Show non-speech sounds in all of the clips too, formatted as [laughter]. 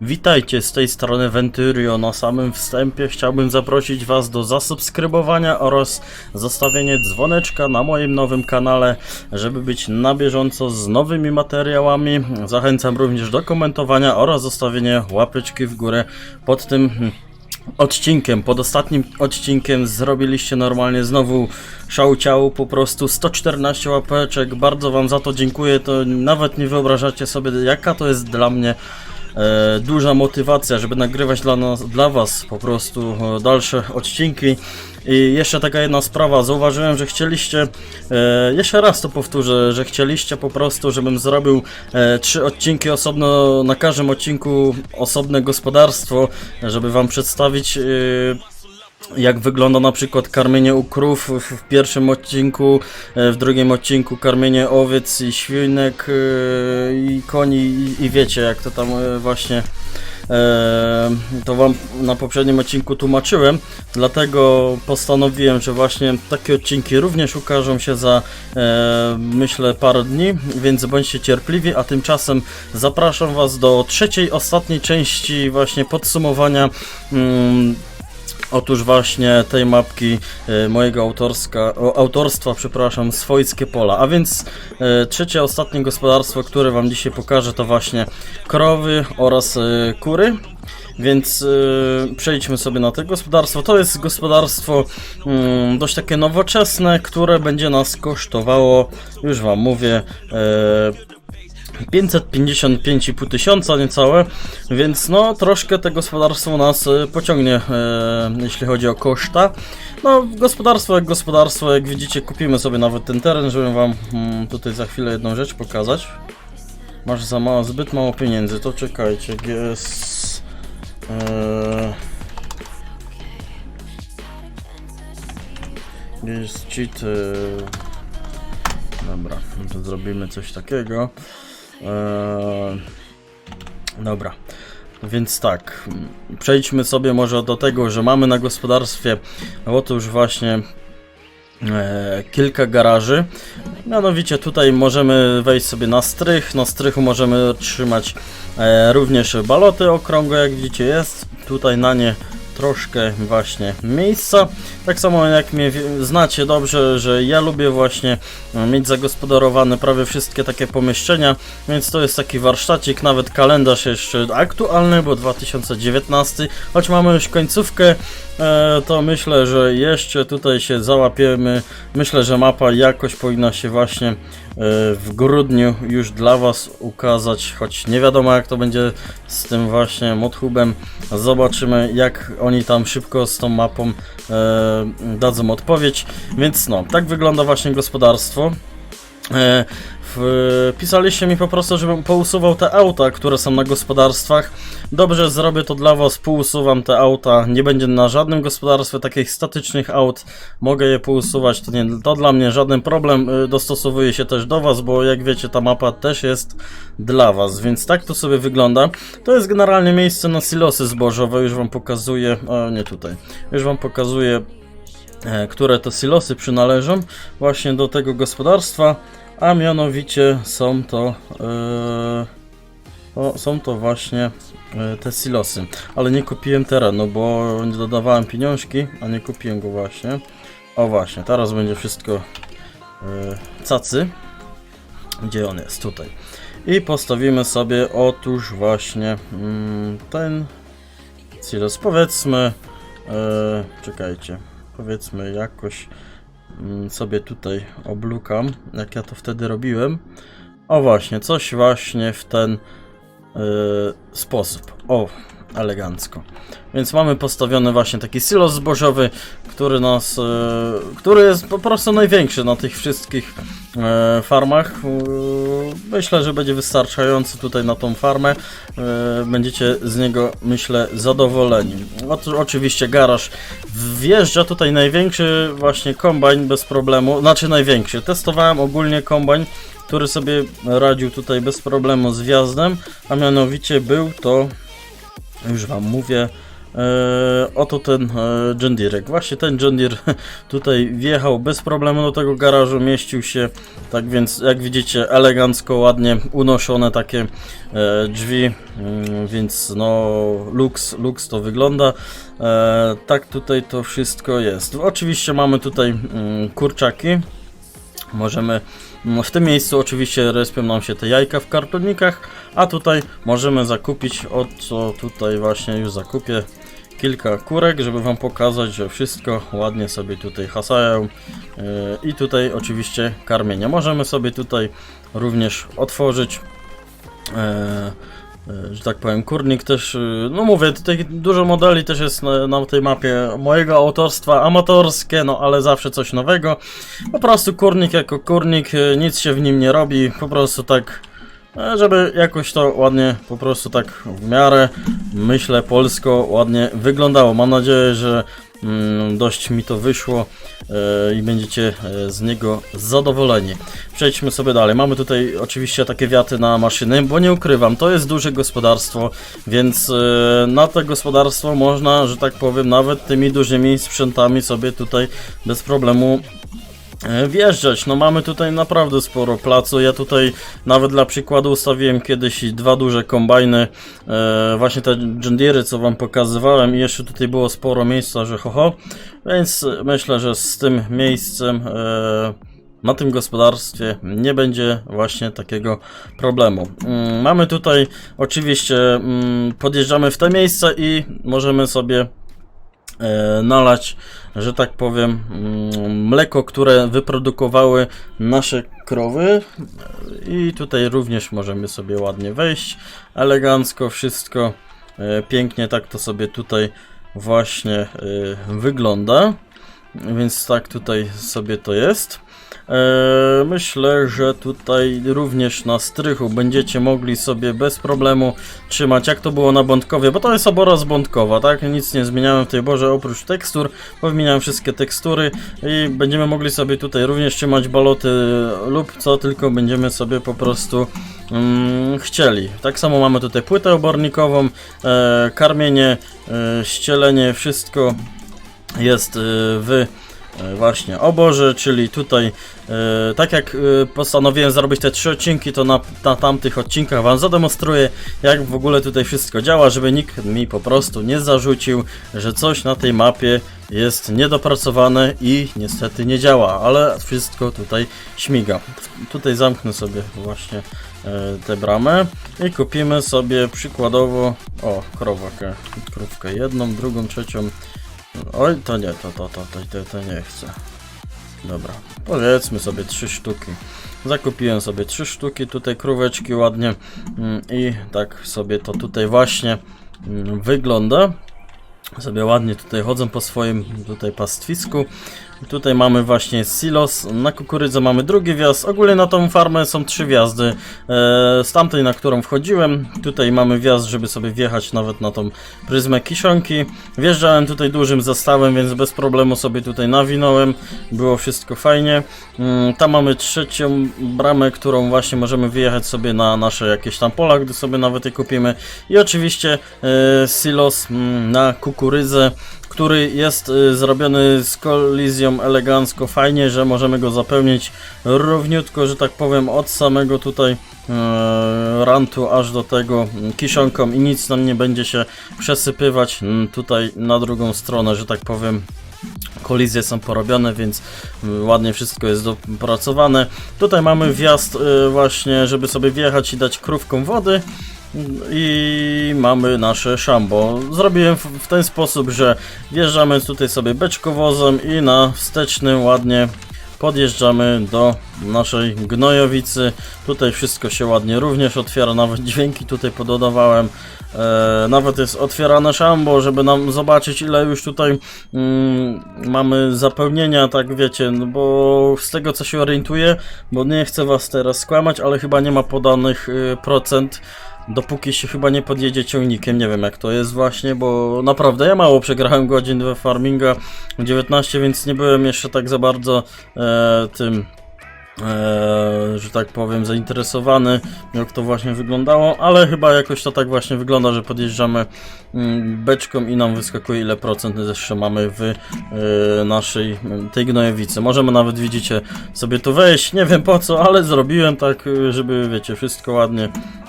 Witajcie z tej strony Venturio. Na samym wstępie chciałbym zaprosić Was do zasubskrybowania oraz zostawienia dzwoneczka na moim nowym kanale, żeby być na bieżąco z nowymi materiałami. Zachęcam również do komentowania oraz zostawienia łapeczki w górę pod tym hmm, odcinkiem. Pod ostatnim odcinkiem zrobiliście normalnie znowu szał ciał, po prostu 114 łapeczek. Bardzo Wam za to dziękuję. To nawet nie wyobrażacie sobie, jaka to jest dla mnie e, duża motywacja, żeby nagrywać dla, nas, dla Was po prostu e, dalsze odcinki. I jeszcze taka jedna sprawa, zauważyłem, że chcieliście, e, jeszcze raz to powtórzę, że chcieliście po prostu, żebym zrobił e, trzy odcinki osobno, na każdym odcinku osobne gospodarstwo, żeby Wam przedstawić e, jak wygląda na przykład karmienie u krów w, pierwszym odcinku, e, w drugim odcinku karmienie owiec i świnek e, i koni i, wiecie jak to tam e, właśnie to wam na poprzednim odcinku tłumaczyłem, dlatego postanowiłem, że właśnie takie odcinki również ukażą się za myślę parę dni, więc bądźcie cierpliwi, a tymczasem zapraszam was do trzeciej, ostatniej części właśnie podsumowania mm, Otóż właśnie tej mapki e, mojego autorska, o, autorstwa, przepraszam, swojskie pola. A więc e, trzecie, ostatnie gospodarstwo, które Wam dzisiaj pokażę, to właśnie krowy oraz e, kury. Więc e, przejdźmy sobie na to gospodarstwo. To jest gospodarstwo mm, dość takie nowoczesne, które będzie nas kosztowało, już Wam mówię, e, 555,5 tysiąca niecałe, więc no troszkę to gospodarstwo nas e, pociągnie, e, jeśli chodzi o koszta. No gospodarstwo jak gospodarstwo, jak widzicie kupimy sobie nawet ten teren, żebym wam mm, tutaj za chwilę jedną rzecz pokazać. Masz za mało, zbyt mało pieniędzy, to czekajcie, GS... E, jest cheat... E, dobra, no to zrobimy coś takiego. Eee, dobra. Więc tak, przejdźmy sobie może do tego, że mamy na gospodarstwie otóż właśnie e, kilka garaży. Mianowicie tutaj możemy wejść sobie na strych. Na strychu możemy otrzymać e, również baloty okrągłe, jak widzicie jest. Tutaj na nie troszkę właśnie miejsca. Tak samo jak mnie znacie dobrze, że ja lubię właśnie e, mieć zagospodarowane prawie wszystkie takie pomieszczenia, więc to jest taki warsztacik, nawet kalendarz jeszcze aktualny, bo 2019, choć mamy już końcówkę, e, to myślę, że jeszcze tutaj się załapiemy. Myślę, że mapa jakoś powinna się właśnie w grudniu już dla Was ukazać, choć nie wiadomo jak to będzie z tym właśnie modhubem. Zobaczymy jak oni tam szybko z tą mapą e, dadzą odpowiedź. Więc no, tak wygląda właśnie gospodarstwo. E, pisaliście mi po prostu, żebym pousuwał te auta, które są na gospodarstwach. Dobrze, zrobię to dla Was, pousuwam te auta. Nie będzie na żadnym gospodarstwie takich statycznych aut. Mogę je pousuwać, to, nie, to dla mnie żaden problem. Y, Dostosowuję się też do Was, bo jak wiecie, ta mapa też jest dla Was, więc tak to sobie wygląda. To jest generalnie miejsce na silosy zbożowe, już Wam pokazuję. A nie tutaj. Już Wam pokazuję e, które to silosy przynależą właśnie do tego gospodarstwa, a mianowicie są to e, o, są to właśnie e, te silosy. Ale nie kupiłem terenu, bo nie dodawałem pieniążki, a nie kupiłem go właśnie. O właśnie, teraz będzie wszystko e, cacy. Gdzie on jest? Tutaj. I postawimy sobie otóż właśnie mm, ten silos. Powiedzmy, e, czekajcie, powiedzmy jakoś sobie tutaj oblukam, jak ja to wtedy robiłem. O właśnie, coś właśnie w ten e, sposób. O, elegancko. Więc mamy postawiony właśnie taki silos zbożowy, który nas, e, który jest po prostu największy na tych wszystkich e, farmach. E, myślę, że będzie wystarczający tutaj na tą farmę. Będziecie z niego, myślę, zadowoleni. Oczywiście garaż wjeżdża tutaj największy właśnie kombajn bez problemu, znaczy największy. Testowałem ogólnie kombajn, który sobie radził tutaj bez problemu z wjazdem, a mianowicie był to już wam mówię, E, oto ten e. Właśnie ten Deere [laughs] tutaj wjechał bez problemu do tego garażu, mieścił się, tak więc jak widzicie elegancko, ładnie unoszone takie e, drzwi, mm, więc no lux, lux to wygląda. E, tak tutaj to wszystko jest. Oczywiście mamy tutaj mm, kurczaki. Możemy w tym miejscu oczywiście respią nam się te jajka w kartonikach, a tutaj możemy zakupić, o co tutaj właśnie już zakupię kilka kurek, żeby wam pokazać, że wszystko ładnie sobie tutaj hasają yy, i tutaj oczywiście karmienie. Możemy sobie tutaj również otworzyć e, że tak powiem, kurnik też, y, no mówię, tutaj dużo modeli też jest na, na tej mapie mojego autorstwa, amatorskie, no ale zawsze coś nowego. Po prostu kurnik jako kurnik, y, nic się w nim nie robi, po prostu tak, e, żeby jakoś to ładnie, po prostu tak w miarę, myślę, polsko ładnie wyglądało. Mam nadzieję, że dość mi to wyszło e, i będziecie e, z niego zadowoleni. Przejdźmy sobie dalej. Mamy tutaj oczywiście takie wiaty na maszyny, bo nie ukrywam, to jest duże gospodarstwo, więc e, na to gospodarstwo można, że tak powiem, nawet tymi dużymi sprzętami sobie tutaj bez problemu wjeżdżać. No mamy tutaj naprawdę sporo placu. Ja tutaj nawet dla przykładu ustawiłem kiedyś dwa duże kombajny, e, właśnie te John Deere, co wam pokazywałem i jeszcze tutaj było sporo miejsca, że ho, ho. Więc myślę, że z tym miejscem e, na tym gospodarstwie nie będzie właśnie takiego problemu. Mm, Mamy tutaj oczywiście mm, podjeżdżamy w te miejsca i możemy sobie e, nalać, że tak powiem, mm, mleko, które wyprodukowały nasze krowy. I tutaj również możemy sobie ładnie wejść. Elegancko wszystko e, pięknie tak to sobie tutaj właśnie e, wygląda. Więc tak tutaj sobie to jest. E, myślę, że tutaj również na strychu będziecie mogli sobie bez problemu trzymać, jak to było na Bątkowie, bo to jest obora z Bątkowa, tak? Nic nie zmieniałem w tej borze oprócz tekstur, powymieniałem wszystkie tekstury i będziemy mogli sobie tutaj również trzymać baloty lub co tylko będziemy sobie po prostu mm, chcieli. Tak samo mamy tutaj płytę obornikową, e, karmienie, e, ścielenie, wszystko jest e, w e, właśnie oborze, czyli tutaj e, tak jak e, postanowiłem zrobić te trzy odcinki, to na, na tamtych odcinkach wam zademonstruję jak w ogóle tutaj wszystko działa, żeby nikt mi po prostu nie zarzucił, że coś na tej mapie jest niedopracowane i niestety nie działa, ale wszystko tutaj śmiga. Tutaj zamknę sobie właśnie e, tę bramę i kupimy sobie przykładowo, o krowkę, krówkę jedną, drugą, trzecią, Oj, to nie, to, to, to, to, to, to nie chcę. Dobra, powiedzmy sobie trzy sztuki. Zakupiłem sobie trzy sztuki, tutaj króweczki ładnie mm, i tak sobie to tutaj właśnie mm, wygląda. Sobie ładnie tutaj chodzą po swoim tutaj pastwisku. Tutaj mamy właśnie silos, na kukurydzę mamy drugi wjazd, ogólnie na tą farmę są trzy wjazdy. E, z tamtej, na którą wchodziłem, tutaj mamy wjazd, żeby sobie wjechać nawet na tą pryzmę kiszonki. Wjeżdżałem tutaj dużym zestawem, więc bez problemu sobie tutaj nawinąłem, było wszystko fajnie. Mm, tam mamy trzecią bramę, którą właśnie możemy wyjechać sobie na nasze jakieś tam pola, gdy sobie nawet je kupimy. I oczywiście e, silos mm, na kukurydzę który jest y, zrobiony z kolizją elegancko, fajnie, że możemy go zapełnić równiutko, że tak powiem, od samego tutaj e, rantu aż do tego mm, kiszonką i nic nam nie będzie się przesypywać mm, tutaj na drugą stronę, że tak powiem. Kolizje są porobione, więc y, ładnie wszystko jest dopracowane. Tutaj mamy wjazd y, właśnie, żeby sobie wjechać i dać krówkom wody. I mamy nasze szambo. Zrobiłem w, ten sposób, że wjeżdżamy tutaj sobie beczkowozem i na wstecznym ładnie podjeżdżamy do naszej gnojowicy. Tutaj wszystko się ładnie również otwiera, nawet dźwięki tutaj pododawałem. E, nawet jest otwierane szambo, żeby nam zobaczyć ile już tutaj mm, mamy zapełnienia, tak wiecie, no bo z tego co się orientuję, bo nie chcę was teraz skłamać, ale chyba nie ma podanych y, procent dopóki się chyba nie podjedzie ciągnikiem, nie wiem jak to jest właśnie, bo naprawdę ja mało przegrałem godzin we farminga 19, więc nie byłem jeszcze tak za bardzo e, tym że tak powiem, zainteresowany, jak to właśnie wyglądało, ale chyba jakoś to tak właśnie wygląda, że podjeżdżamy mm, beczką i nam wyskakuje ile procent jeszcze mamy w e, naszej tej gnojowicy. Możemy nawet, widzicie, sobie tu wejść, nie wiem po co, ale zrobiłem tak, e, żeby, wiecie, wszystko ładnie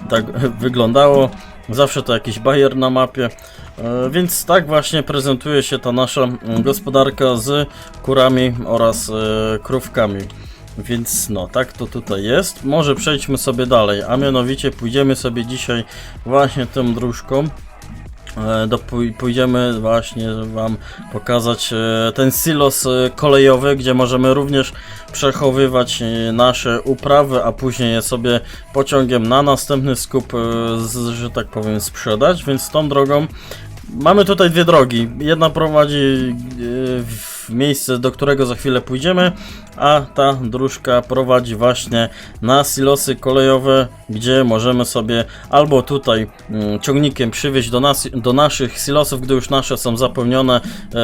tak [laughs] wyglądało. Zawsze to jakiś bajer na mapie. E, Więc tak właśnie prezentuje się ta nasza gospodarka z kurami oraz e, krówkami. Więc no, tak to tutaj jest. Może przejdźmy sobie dalej, a mianowicie pójdziemy sobie dzisiaj właśnie tą dróżką. E, Do, pój- pójdziemy właśnie wam pokazać e, ten silos e, kolejowy, gdzie możemy również przechowywać nasze uprawy, a później je sobie pociągiem na następny skup, że tak powiem, sprzedać. Więc tą drogą Mamy tutaj dwie drogi. Jedna prowadzi e, w miejsce, do którego za chwilę pójdziemy, a ta dróżka prowadzi właśnie na silosy kolejowe, gdzie możemy sobie albo tutaj mm, ciągnikiem przywieźć do, nas, do naszych silosów, gdy już nasze są zapełnione, e,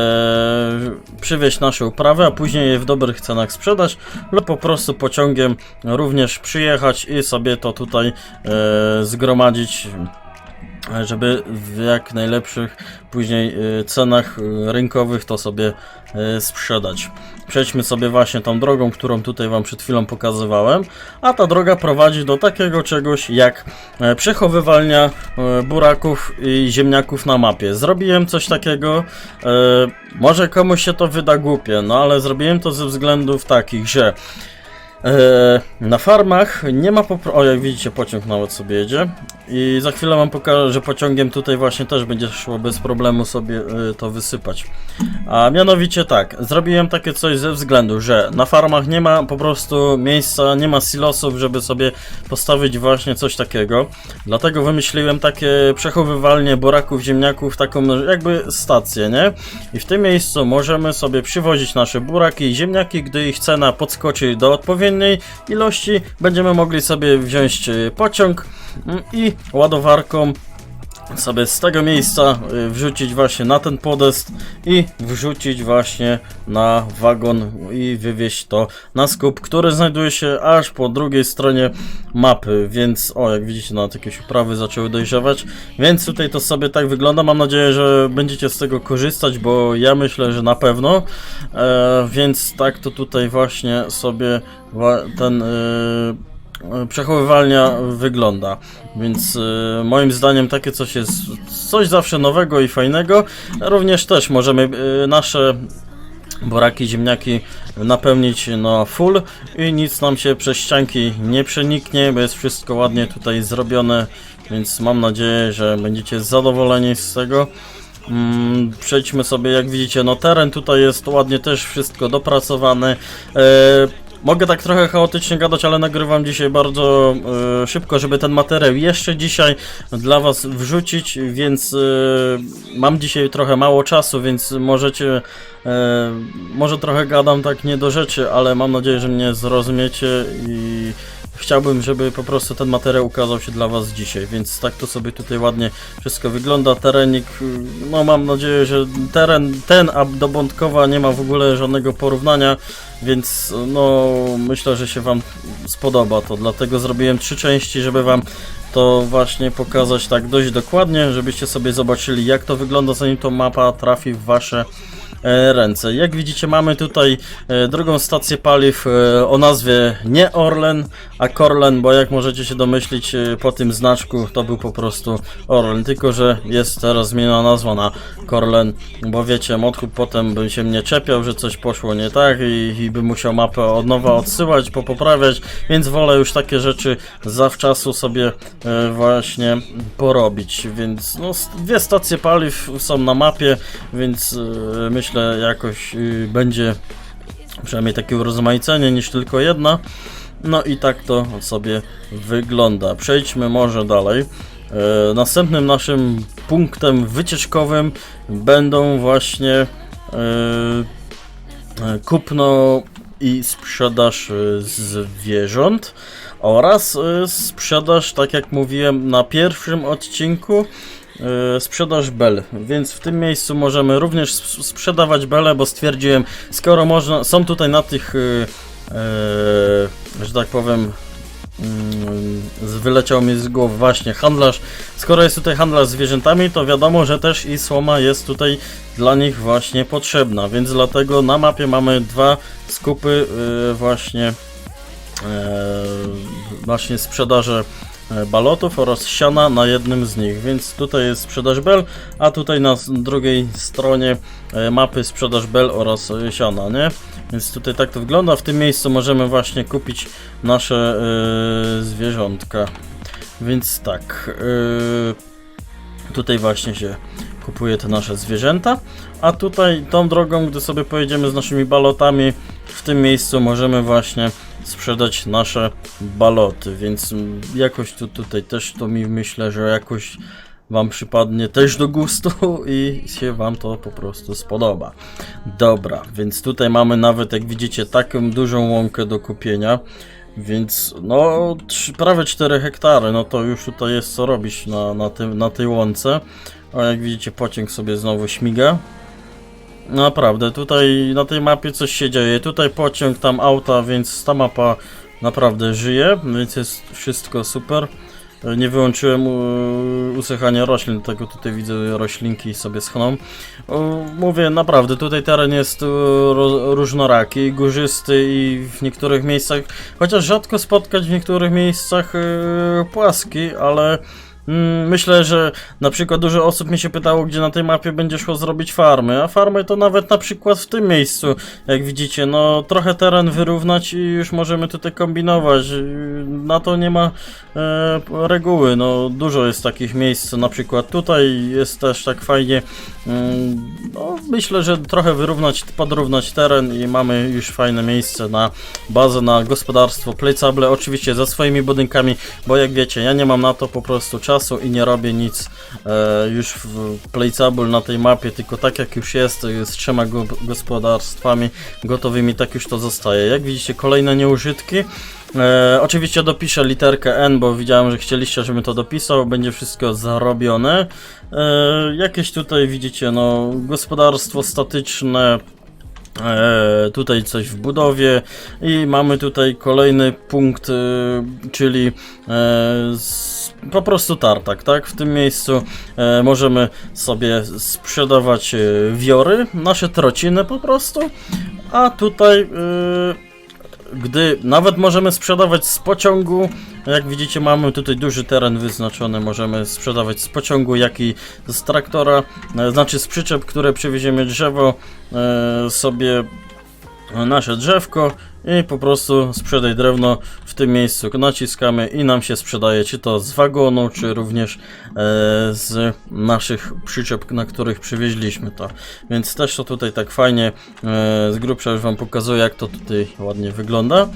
przywieźć nasze uprawy, a później je w dobrych cenach sprzedać, lub po prostu pociągiem również przyjechać i sobie to tutaj e, zgromadzić żeby w jak najlepszych później y, cenach y, rynkowych to sobie y, sprzedać. Przejdźmy sobie właśnie tą drogą, którą tutaj Wam przed chwilą pokazywałem, a ta droga prowadzi do takiego czegoś jak e, przechowywalnia e, buraków i ziemniaków na mapie. Zrobiłem coś takiego, e, może komuś się to wyda głupie, no ale zrobiłem to ze względów takich, że na farmach nie ma po O, jak widzicie, pociąg nawet sobie jedzie. I za chwilę wam pokażę, że pociągiem tutaj właśnie też będzie szło bez problemu sobie e, to wysypać. A mianowicie tak, zrobiłem takie coś ze względu, że na farmach nie ma po prostu miejsca, nie ma silosów, żeby sobie postawić właśnie coś takiego. Dlatego wymyśliłem takie przechowywalnie buraków, ziemniaków, taką jakby stację, nie? I w tym miejscu możemy sobie przywozić nasze buraki i ziemniaki, gdy ich cena podskoczy do odpowiedniej ilości, będziemy mogli sobie wziąć e, pociąg mm, i ładowarką sobie z tego miejsca y, wrzucić właśnie na ten podest i wrzucić właśnie na wagon i wywieźć to na skup, który znajduje się aż po drugiej stronie mapy, więc o jak widzicie nawet jakieś uprawy zaczęły dojrzewać, więc tutaj to sobie tak wygląda, mam nadzieję, że będziecie z tego korzystać, bo ja myślę, że na pewno, e, więc tak to tutaj właśnie sobie ten e, przechowywalnia wygląda. Więc y, moim zdaniem takie coś jest coś zawsze nowego i fajnego. Również też możemy y, nasze boraki, ziemniaki napełnić na full i nic nam się przez ścianki nie przeniknie, bo jest wszystko ładnie tutaj zrobione, więc mam nadzieję, że będziecie zadowoleni z tego. Mm, przejdźmy sobie, jak widzicie, no teren tutaj jest ładnie też wszystko dopracowane. Mogę tak trochę chaotycznie gadać, ale nagrywam dzisiaj bardzo e, szybko, żeby ten materiał jeszcze dzisiaj dla Was wrzucić, więc e, mam dzisiaj trochę mało czasu, więc możecie, e, może trochę gadam tak nie do rzeczy, ale mam nadzieję, że mnie zrozumiecie i chciałbym, żeby po prostu ten materiał ukazał się dla Was dzisiaj, więc tak to sobie tutaj ładnie wszystko wygląda. Terenik, y, no mam nadzieję, że teren ten, a do Bątkowa nie ma w ogóle żadnego porównania, więc no myślę, że się Wam spodoba to, dlatego zrobiłem trzy części, żeby Wam to właśnie pokazać tak dość dokładnie, żebyście sobie zobaczyli jak to wygląda zanim to mapa trafi w Wasze ręce. Jak widzicie mamy tutaj e, drugą stację paliw e, o nazwie nie Orlen, a Korlen, bo jak możecie się domyślić e, po tym znaczku to był po prostu Orlen, tylko że jest teraz zmieniona nazwa na Korlen, bo wiecie, Modhub potem by się mnie czepiał, że coś poszło nie tak i, i by musiał mapę od nowa odsyłać, popoprawiać, więc wolę już takie rzeczy zawczasu sobie e, właśnie porobić, więc no, dwie stacje paliw są na mapie, więc e, myślę jakoś y, będzie przynajmniej takie urozmaicenie niż tylko jedna. No i tak to sobie wygląda. Przejdźmy może dalej. E, następnym naszym punktem wycieczkowym będą właśnie e, kupno i sprzedaż zwierząt oraz sprzedaż, tak jak mówiłem na pierwszym odcinku, sprzedaż bel, więc w tym miejscu możemy również sp- sprzedawać bele, bo stwierdziłem, skoro można, są tutaj na tych e, że tak powiem, mm, wyleciał mi z głowy właśnie handlarz. Skoro jest tutaj handlarz zwierzętami, to wiadomo, że też i słoma jest tutaj dla nich właśnie potrzebna, więc dlatego na mapie mamy dwa skupy yy, właśnie e, właśnie sprzedaży e, balotów oraz siana na jednym z nich, więc tutaj jest sprzedaż bel, a tutaj na drugiej stronie e, mapy sprzedaż bel oraz e, siana, nie? Więc tutaj tak to wygląda. W tym miejscu możemy właśnie kupić nasze e, zwierzątka. Więc tak, e, tutaj właśnie się kupuje te nasze zwierzęta, a tutaj tą drogą, gdy sobie pojedziemy z naszymi balotami, w tym miejscu możemy właśnie sprzedać nasze baloty, więc jakoś tu, tutaj też to mi myślę, że jakoś Wam przypadnie też do gustu [laughs] i się Wam to po prostu spodoba. Dobra, więc tutaj mamy nawet, jak widzicie, taką dużą łąkę do kupienia. Więc no, prawie 4 hektary, no to już tutaj jest co robić na, na, tym, na tej łące. A jak widzicie, pociąg sobie znowu śmiga. Naprawdę, tutaj na tej mapie coś się dzieje. Tutaj pociąg, tam auta, więc ta mapa naprawdę żyje, więc jest wszystko super. E, Nie wyłączyłem u- usychania roślin, dlatego tutaj widzę roślinki sobie schną. O, Mówię, naprawdę, tutaj teren jest e, różnoraki, górzysty i w niektórych miejscach, chociaż rzadko spotkać w niektórych miejscach e, płaski, ale myślę, że na przykład dużo osób mnie się pytało, gdzie na tej mapie będzie szło zrobić farmy, a farmy to nawet na przykład w tym miejscu, jak widzicie, no trochę teren wyrównać i już możemy tutaj kombinować. Yy, Na to nie ma e, reguły, no dużo jest takich miejsc, na przykład tutaj jest też tak fajnie, mm, no myślę, że trochę wyrównać, podrównać teren i mamy już fajne miejsce na bazę, na gospodarstwo Playcable, oczywiście ze swoimi budynkami, bo jak wiecie, ja nie mam na to po prostu czasu i nie robię nic e, już w Playcable na tej mapie, tylko tak jak już jest, z trzema go, gospodarstwami gotowymi, tak już to zostaje. Jak widzicie, kolejne nieużytki. E, oczywiście dopiszę literkę N, bo widziałem, że chcieliście, żebym to dopisał. Będzie wszystko zarobione. E, jakieś tutaj widzicie, no, gospodarstwo statyczne. E, tutaj coś w budowie i mamy tutaj kolejny punkt, e, czyli e, po prostu tartak, tak? W tym miejscu możemy sobie sprzedawać wiory, nasze trociny po prostu, a tutaj gdy nawet możemy sprzedawać z pociągu, jak widzicie mamy tutaj duży teren wyznaczony, możemy sprzedawać z pociągu, jak i z traktora, e, znaczy z przyczep, które przywieziemy drzewo, e, sobie nasze drzewko i po prostu sprzedaj drewno w tym miejscu naciskamy i nam się sprzedaje czy to z wagonu, czy również e, z naszych przyczep, na których przywieźliśmy to. Więc też to tutaj tak fajnie e, z grubsza już wam pokazuję jak to tutaj ładnie wygląda.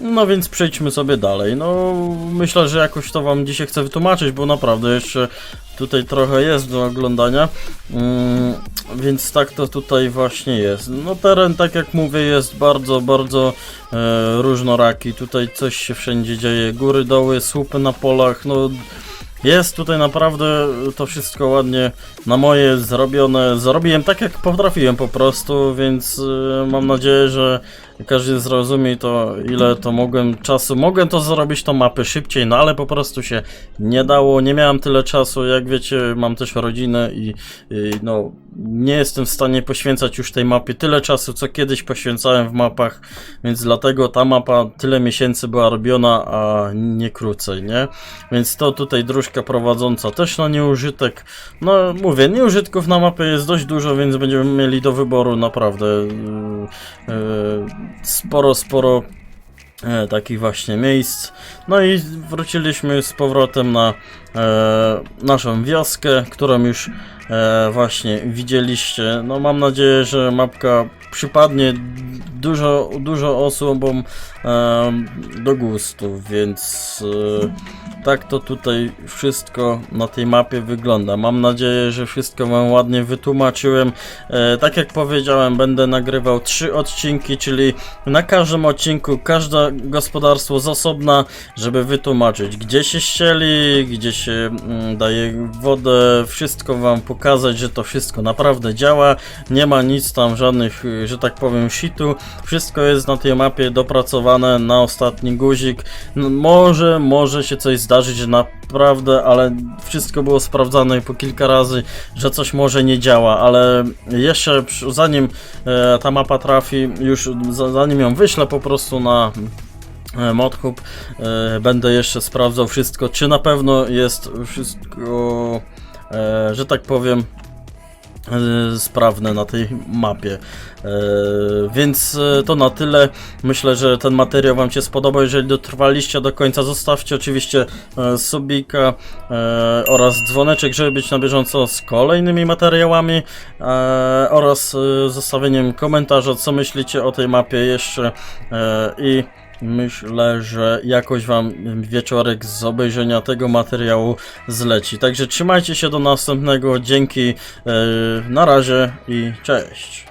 No więc przejdźmy sobie dalej. No myślę, że jakoś to wam dzisiaj chcę wytłumaczyć, bo naprawdę jeszcze tutaj trochę jest do oglądania. Mm, więc tak to tutaj właśnie jest. No teren, tak jak mówię, jest bardzo, bardzo e, różnoraki. Tutaj coś się wszędzie dzieje. Góry, doły, słupy na polach. No jest tutaj naprawdę to wszystko ładnie na moje zrobione. Zrobiłem tak jak potrafiłem po prostu, więc e, mam nadzieję, że każdy zrozumie to ile to mogłem czasu. Mogłem to zrobić tą mapę szybciej, no ale po prostu się nie dało, nie miałem tyle czasu, jak wiecie, mam też rodzinę i, i no nie jestem w stanie poświęcać już tej mapie tyle czasu, co kiedyś poświęcałem w mapach, więc dlatego ta mapa tyle miesięcy była robiona, a nie krócej, nie? Więc to tutaj dróżka prowadząca też na nieużytek. No mówię, nieużytków na mapie jest dość dużo, więc będziemy mieli do wyboru naprawdę yy, yy, sporo, sporo e, takich właśnie miejsc. No i wróciliśmy z powrotem na e, naszą wioskę, którą już e, właśnie widzieliście. No mam nadzieję, że mapka przypadnie dużo, dużo osobom e, do gustu, więc e, tak to tutaj wszystko na tej mapie wygląda. Mam nadzieję, że wszystko wam ładnie wytłumaczyłem. E, tak jak powiedziałem, będę nagrywał trzy odcinki, czyli na każdym odcinku każde gospodarstwo z osobna, żeby wytłumaczyć, gdzie się ścieli, gdzie się mm, daje wodę, wszystko wam pokazać, że to wszystko naprawdę działa. Nie ma nic tam, żadnych y, że tak powiem, shitu. Wszystko jest na tej mapie dopracowane na ostatni guzik. No, może, może się coś zdarzyć, naprawdę, ale wszystko było sprawdzane po kilka razy, że coś może nie działa, ale jeszcze zanim e, ta mapa trafi, już za- zanim ją wyślę po prostu na e, Modhub, e, będę jeszcze sprawdzał wszystko, czy na pewno jest wszystko, że tak powiem, sprawne na tej mapie. E, Więc e, to na tyle. Myślę, że ten materiał Wam się spodobał. Jeżeli dotrwaliście do końca, zostawcie oczywiście e, subika e, oraz dzwoneczek, żeby być na bieżąco z kolejnymi materiałami e, oraz e, zostawieniem komentarza, co myślicie o tej mapie jeszcze e, i Myślę, że jakoś Wam wieczorek z obejrzenia tego materiału zleci. Także trzymajcie się do następnego. Dzięki. e, Na razie i cześć.